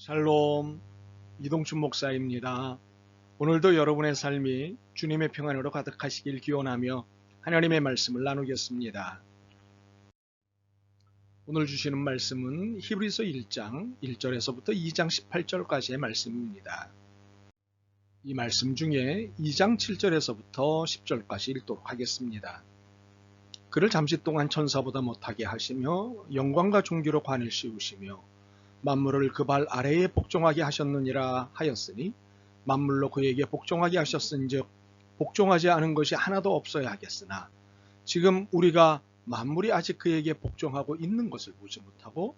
샬롬 이동춘 목사입니다. 오늘도 여러분의 삶이 주님의 평안으로 가득하시길 기원하며 하나님의 말씀을 나누겠습니다. 오늘 주시는 말씀은 히브리서 1장 1절에서부터 2장 18절까지의 말씀입니다. 이 말씀 중에 2장 7절에서부터 10절까지 읽도록 하겠습니다. 그를 잠시 동안 천사보다 못하게 하시며 영광과 존귀로 관을 씌우시며 만물을 그 발 아래에 복종하게 하셨느니라 하였으니 만물로 그에게 복종하게 하셨은즉 복종하지 않은 것이 하나도 없어야 하겠으나 지금 우리가 만물이 아직 그에게 복종하고 있는 것을 보지 못하고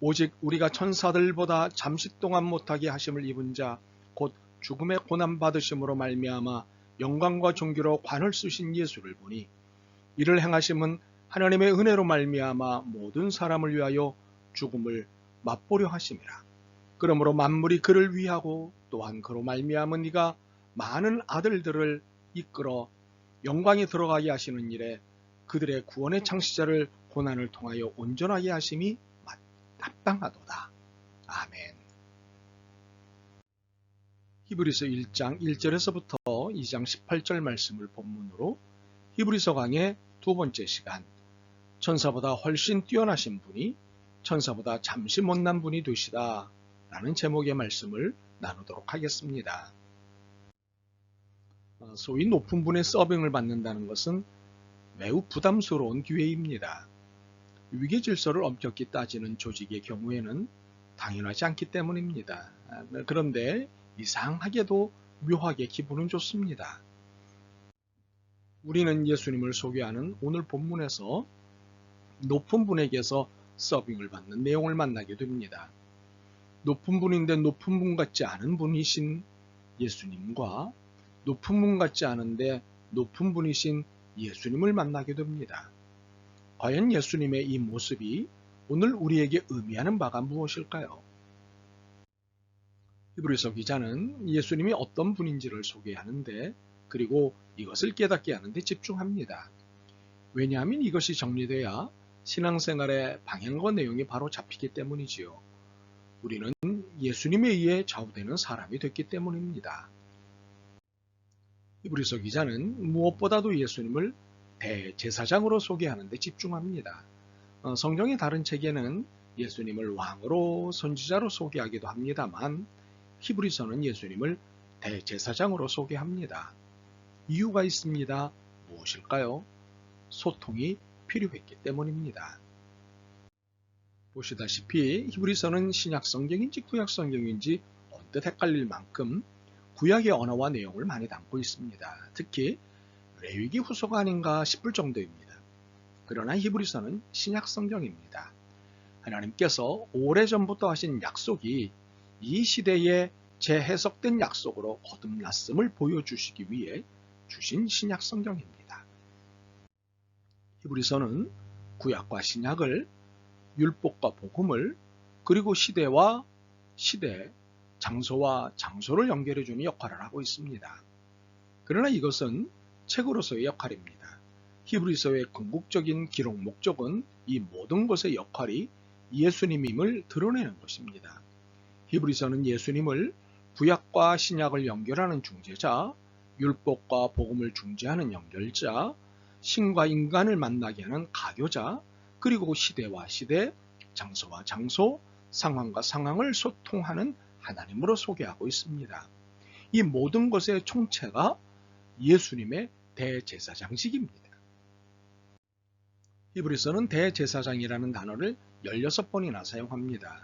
오직 우리가 천사들보다 잠시 동안 못하게 하심을 입은 자 곧 죽음의 고난 받으심으로 말미암아 영광과 존귀로 관을 쓰신 예수를 보니 이를 행하심은 하나님의 은혜로 말미암아 모든 사람을 위하여 죽음을 맛보려 하심이라. 그러므로 만물이 그를 위하고 또한 그로 말미암은 이가 많은 아들들을 이끌어 영광에 들어가게 하시는 일에 그들의 구원의 창시자를 고난을 통하여 온전하게 하심이 합당하도다. 아멘. 히브리서 1장 1절에서부터 2장 18절 말씀을 본문으로 히브리서 강의 두 번째 시간 천사보다 훨씬 뛰어나신 분이 천사보다 잠시 못난 분이 되시다 라는 제목의 말씀을 나누도록 하겠습니다. 어, 소위 높은 분의 서빙을 받는다는 것은 매우 부담스러운 기회입니다. 위계 질서를 엄격히 따지는 조직의 경우에는 당연하지 않기 때문입니다. 아, 그런데 이상하게도 묘하게 기분은 좋습니다. 우리는 예수님을 소개하는 오늘 본문에서 높은 분에게서 서빙을 받는 내용을 만나게 됩니다. 높은 분인데 높은 분 같지 않은 분이신 예수님과 높은 분 같지 않은데 높은 분이신 예수님을 만나게 됩니다. 과연 예수님의 이 모습이 오늘 우리에게 의미하는 바가 무엇일까요? 히브리서 기자는 예수님이 어떤 분인지를 소개하는데 그리고 이것을 깨닫게 하는데 집중합니다. 왜냐하면 이것이 정리돼야 신앙생활의 방향과 내용이 바로 잡히기 때문이지요. 우리는 예수님에 의해 좌우되는 사람이 됐기 때문입니다. 히브리서 기자는 무엇보다도 예수님을 대제사장으로 소개하는 데 집중합니다. 어, 성경의 다른 책에는 예수님을 왕으로 선지자로 소개하기도 합니다만 히브리서는 예수님을 대제사장으로 소개합니다. 이유가 있습니다. 무엇일까요? 소통이 필요했기 때문입니다. 보시다시피 히브리서는 신약 성경인지 구약 성경인지 언뜻 헷갈릴 만큼 구약의 언어와 내용을 많이 담고 있습니다. 특히 레위기 후서가 아닌가 싶을 정도입니다. 그러나 히브리서는 신약 성경입니다. 하나님께서 오래전부터 하신 약속이 이 시대에 재해석된 약속으로 거듭났음을 보여주시기 위해 주신 신약 성경입니다. 히브리서는 구약과 신약을 율법과 복음을 그리고 시대와 시대, 장소와 장소를 연결해 주는 역할을 하고 있습니다. 그러나 이것은 책으로서의 역할입니다. 히브리서의 궁극적인 기록 목적은 이 모든 것의 역할이 예수님임을 드러내는 것입니다. 히브리서는 예수님을 구약과 신약을 연결하는 중재자, 율법과 복음을 중재하는 연결자, 신과 인간을 만나게 하는 가교자, 그리고 시대와 시대, 장소와 장소, 상황과 상황을 소통하는 하나님으로 소개하고 있습니다. 이 모든 것의 총체가 예수님의 대제사장직입니다. 히브리서는 대제사장이라는 단어를 16번이나 사용합니다.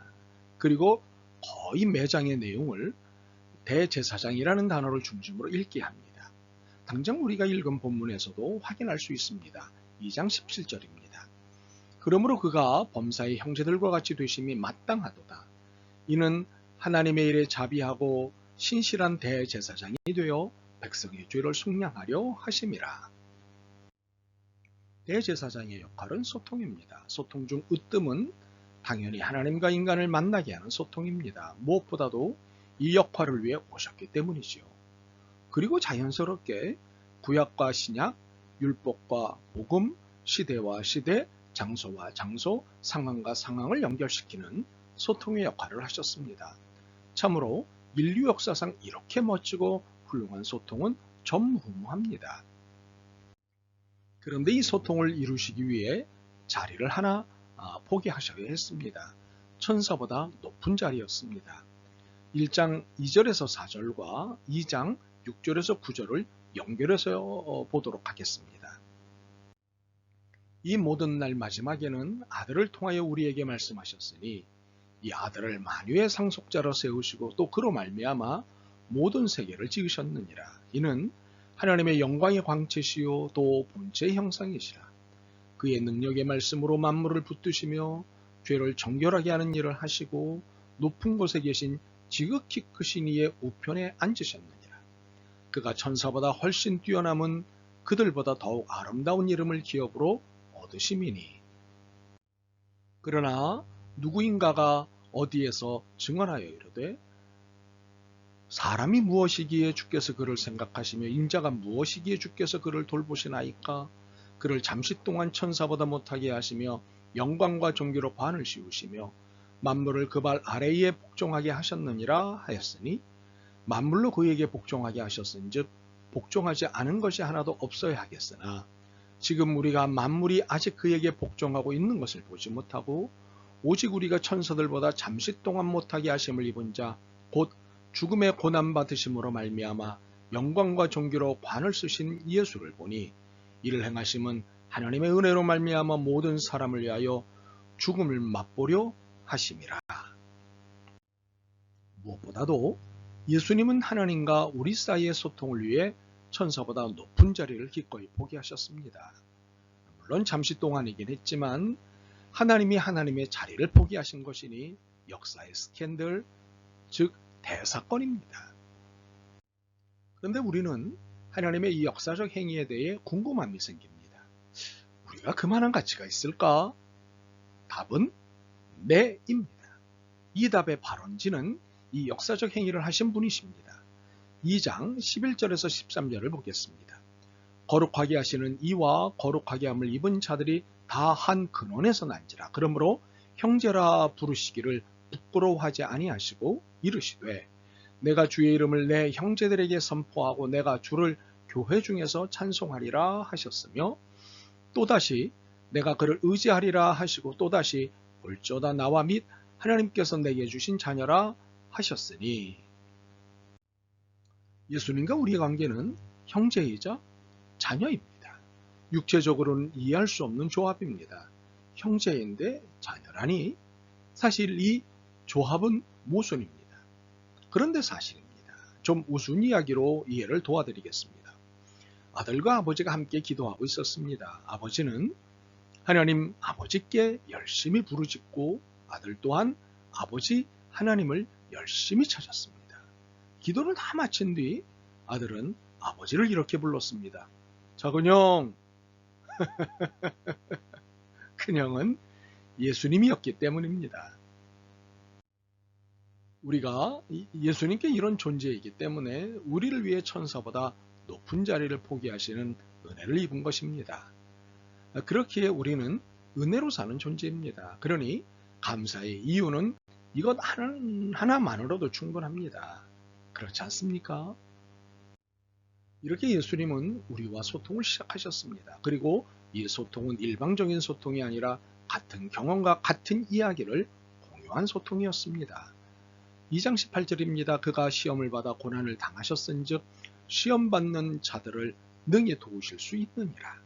그리고 거의 매장의 내용을 대제사장이라는 단어를 중심으로 읽게 합니다. 당장 우리가 읽은 본문에서도 확인할 수 있습니다. 2장 17절입니다. 그러므로 그가 범사의 형제들과 같이 되심이 마땅하도다. 이는 하나님의 일에 자비하고 신실한 대제사장이 되어 백성의 죄를 속량하려 하심이라. 대제사장의 역할은 소통입니다. 소통 중 으뜸은 당연히 하나님과 인간을 만나게 하는 소통입니다. 무엇보다도 이 역할을 위해 오셨기 때문이지요. 그리고 자연스럽게 구약과 신약, 율법과 복음, 시대와 시대, 장소와 장소, 상황과 상황을 연결시키는 소통의 역할을 하셨습니다. 참으로 인류 역사상 이렇게 멋지고 훌륭한 소통은 전무후무합니다. 그런데 이 소통을 이루시기 위해 자리를 하나 아, 포기하셔야 했습니다. 천사보다 높은 자리였습니다. 1장 2절에서 4절과 2장 6절에서 9절을 연결해서 어, 보도록 하겠습니다. 이 모든 날 마지막에는 아들을 통하여 우리에게 말씀하셨으니 이 아들을 만유의 상속자로 세우시고 또 그로 말미암아 모든 세계를 지으셨느니라. 이는 하나님의 영광의 광채시요 또 본체의 형상이시라. 그의 능력의 말씀으로 만물을 붙드시며 죄를 정결하게 하는 일을 하시고 높은 곳에 계신 지극히 크신 이의 우편에 앉으셨느니라. 그가 천사보다 훨씬 뛰어남은 그들보다 더욱 아름다운 이름을 기업으로 얻으심이니. 그러나 누구인가가 어디에서 증언하여 이르되 사람이 무엇이기에 주께서 그를 생각하시며 인자가 무엇이기에 주께서 그를 돌보시나이까 그를 잠시 동안 천사보다 못하게 하시며 영광과 종교로 반을 씌우시며 만물을 그 발 아래에 복종하게 하셨느니라 하였으니 만물로 그에게 복종하게 하셨은즉 복종하지 않은 것이 하나도 없어야 하겠으나 지금 우리가 만물이 아직 그에게 복종하고 있는 것을 보지 못하고 오직 우리가 천사들보다 잠시 동안 못하게 하심을 입은 자 곧 죽음의 고난 받으심으로 말미암아 영광과 존귀로 관을 쓰신 예수를 보니 이를 행하심은 하나님의 은혜로 말미암아 모든 사람을 위하여 죽음을 맛보려 하심이라. 무엇보다도 예수님은 하나님과 우리 사이의 소통을 위해 천사보다 높은 자리를 기꺼이 포기하셨습니다. 물론 잠시 동안이긴 했지만 하나님이 하나님의 자리를 포기하신 것이니 역사의 스캔들, 즉 대사건입니다. 그런데 우리는 하나님의 이 역사적 행위에 대해 궁금함이 생깁니다. 우리가 그만한 가치가 있을까? 답은 네입니다. 이 답의 발원지는 이 역사적 행위를 하신 분이십니다. 2장 11절에서 13절을 보겠습니다. 거룩하게 하시는 이와 거룩하게 함을 입은 자들이 다 한 근원에서 난지라. 그러므로 형제라 부르시기를 부끄러워하지 아니하시고 이르시되 내가 주의 이름을 내 형제들에게 선포하고 내가 주를 교회 중에서 찬송하리라 하셨으며 또다시 내가 그를 의지하리라 하시고 또다시 올조다 나와 및 하나님께서 내게 주신 자녀라 하셨으니 예수님과 우리의 관계는 형제이자 자녀입니다. 육체적으로는 이해할 수 없는 조합입니다. 형제인데 자녀라니 사실 이 조합은 모순입니다. 그런데 사실입니다. 좀 우스운 이야기로 이해를 도와드리겠습니다. 아들과 아버지가 함께 기도하고 있었습니다. 아버지는 하나님 아버지께 열심히 부르짖고 아들 또한 아버지 하나님을 열심히 찾았습니다. 기도를 다 마친 뒤 아들은 아버지를 이렇게 불렀습니다. 작은 형, 큰형은 예수님이었기 때문입니다. 우리가 예수님께 이런 존재이기 때문에 우리를 위해 천사보다 높은 자리를 포기하시는 은혜를 입은 것입니다. 그렇기에 우리는 은혜로 사는 존재입니다. 그러니 감사의 이유는 이것 하나 만으로도 충분합니다. 그렇지 않습니까? 이렇게 예수님은 우리와 소통을 시작하셨습니다. 그리고 이 소통은 일방적인 소통이 아니라 같은 경험과 같은 이야기를 공유한 소통이었습니다. 2장 18절입니다. 그가 시험을 받아 고난을 당하셨은즉 시험 받는 자들을 능히 도우실 수 있느니라.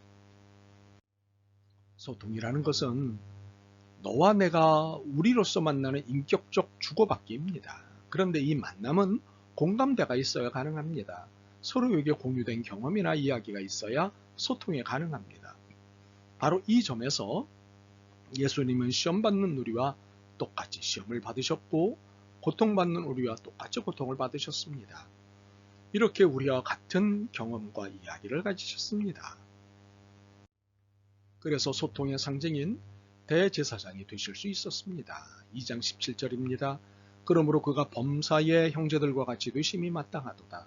소통이라는 것은 너와 내가 우리로서 만나는 인격적 주고받기입니다. 그런데 이 만남은 공감대가 있어야 가능합니다. 서로에게 공유된 경험이나 이야기가 있어야 소통이 가능합니다. 바로 이 점에서 예수님은 시험 받는 우리와 똑같이 시험을 받으셨고 고통받는 우리와 똑같이 고통을 받으셨습니다. 이렇게 우리와 같은 경험과 이야기를 가지셨습니다. 그래서 소통의 상징인 대제사장이 되실 수 있었습니다. 2장 17절입니다. 그러므로 그가 범사의 형제들과 같이 되심이 마땅하도다.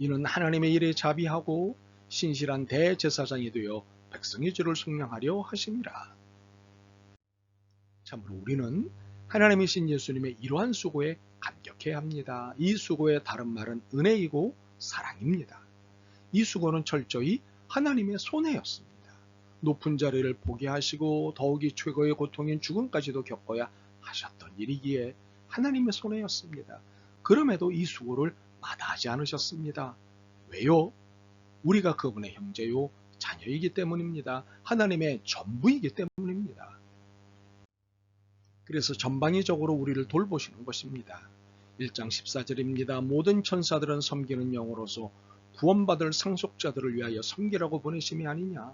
이는 하나님의 일에 자비하고 신실한 대제사장이 되어 백성의 죄를 속량하려 하심이라. 참으로 우리는 하나님이신 예수님의 이러한 수고에 감격해야 합니다. 이 수고의 다른 말은 은혜이고 사랑입니다. 이 수고는 철저히 하나님의 손해였습니다. 높은 자리를 포기하시고 더욱이 최고의 고통인 죽음까지도 겪어야 하셨던 일이기에 하나님의 손해였습니다. 그럼에도 이 수고를 마다하지 않으셨습니다. 왜요? 우리가 그분의 형제요, 자녀이기 때문입니다. 하나님의 전부이기 때문입니다. 그래서 전방위적으로 우리를 돌보시는 것입니다. 1장 14절입니다. 모든 천사들은 섬기는 영으로서 구원받을 상속자들을 위하여 섬기라고 보내심이 아니냐.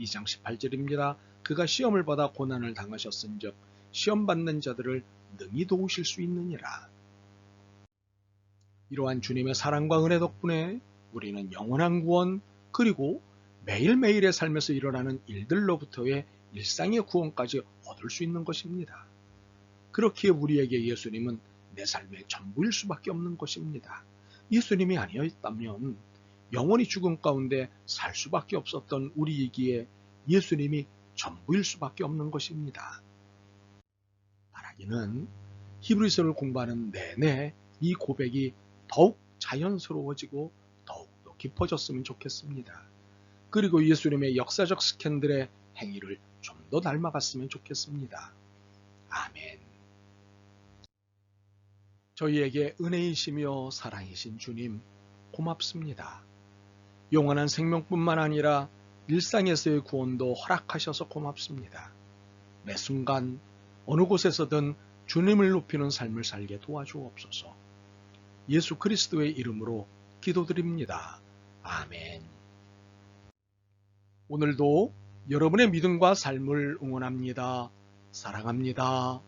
2장 18절입니다. 그가 시험을 받아 고난을 당하셨은즉 시험 받는 자들을 능히 도우실 수 있느니라. 이러한 주님의 사랑과 은혜 덕분에 우리는 영원한 구원 그리고 매일매일의 삶에서 일어나는 일들로부터의 일상의 구원까지 얻을 수 있는 것입니다. 그렇기에 우리에게 예수님은 내 삶의 전부일 수밖에 없는 것입니다. 예수님이 아니었다면 영원히 죽음 가운데 살 수밖에 없었던 우리이기에 예수님이 전부일 수밖에 없는 것입니다. 말하기는 히브리서를 공부하는 내내 이 고백이 더욱 자연스러워지고 더욱더 깊어졌으면 좋겠습니다. 그리고 예수님의 역사적 스캔들의 행위를 좀 더 닮아갔으면 좋겠습니다. 아멘. 저희에게 은혜이시며 사랑이신 주님, 고맙습니다. 영원한 생명뿐만 아니라 일상에서의 구원도 허락하셔서 고맙습니다. 매 순간 어느 곳에서든 주님을 높이는 삶을 살게 도와주옵소서. 예수 그리스도의 이름으로 기도드립니다. 아멘. 오늘도 여러분의 믿음과 삶을 응원합니다. 사랑합니다.